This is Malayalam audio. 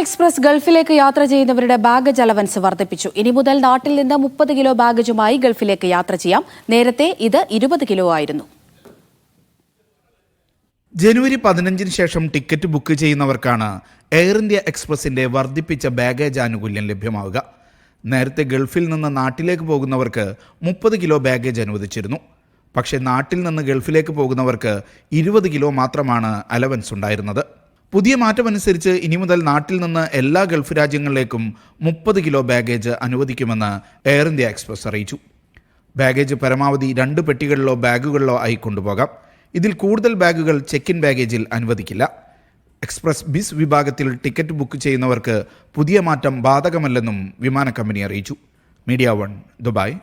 എക്സ്പ്രസ് ഗൾഫിലേക്ക് യാത്ര ചെയ്യുന്നവരുടെ ബാഗേജ് അലവൻസ് വർദ്ധിപ്പിച്ചു. ഇനി മുതൽ നാട്ടിൽ നിന്ന് മുപ്പത് കിലോ ബാഗേജുമായി ഗൾഫിലേക്ക് യാത്ര ചെയ്യാം. നേരത്തെ ഇത് ഇരുപത് കിലോ ആയിരുന്നു. ജനുവരി പതിനഞ്ചിന് ശേഷം ടിക്കറ്റ് ബുക്ക് ചെയ്യുന്നവർക്കാണ് എയർ ഇന്ത്യ എക്സ്പ്രസിന്റെ വർദ്ധിപ്പിച്ച ബാഗേജ് ആനുകൂല്യം ലഭ്യമാവുക. നേരത്തെ ഗൾഫിൽ നിന്ന് നാട്ടിലേക്ക് പോകുന്നവർക്ക് മുപ്പത് കിലോ ബാഗേജ് അനുവദിച്ചിരുന്നു. പക്ഷേ നാട്ടിൽ നിന്ന് ഗൾഫിലേക്ക് പോകുന്നവർക്ക് ഇരുപത് കിലോ മാത്രമാണ് അലവൻസ് ഉണ്ടായിരുന്നത്. പുതിയ മാറ്റമനുസരിച്ച് ഇനി മുതൽ നാട്ടിൽ നിന്ന് എല്ലാ ഗൾഫ് രാജ്യങ്ങളിലേക്കും മുപ്പത് കിലോ ബാഗേജ് അനുവദിക്കുമെന്ന് എയർ ഇന്ത്യ എക്സ്പ്രസ് അറിയിച്ചു. ബാഗേജ് പരമാവധി രണ്ട് പെട്ടികളിലോ ബാഗുകളിലോ ആയി കൊണ്ടുപോകാം. ഇതിൽ കൂടുതൽ ബാഗുകൾ ചെക്ക് ഇൻ ബാഗേജിൽ അനുവദിക്കില്ല. എക്സ്പ്രസ് ബിസ് വിഭാഗത്തിൽ ടിക്കറ്റ് ബുക്ക് ചെയ്യുന്നവർക്ക് പുതിയ മാറ്റം ബാധകമല്ലെന്നും വിമാന കമ്പനി അറിയിച്ചു. Media One Dubai.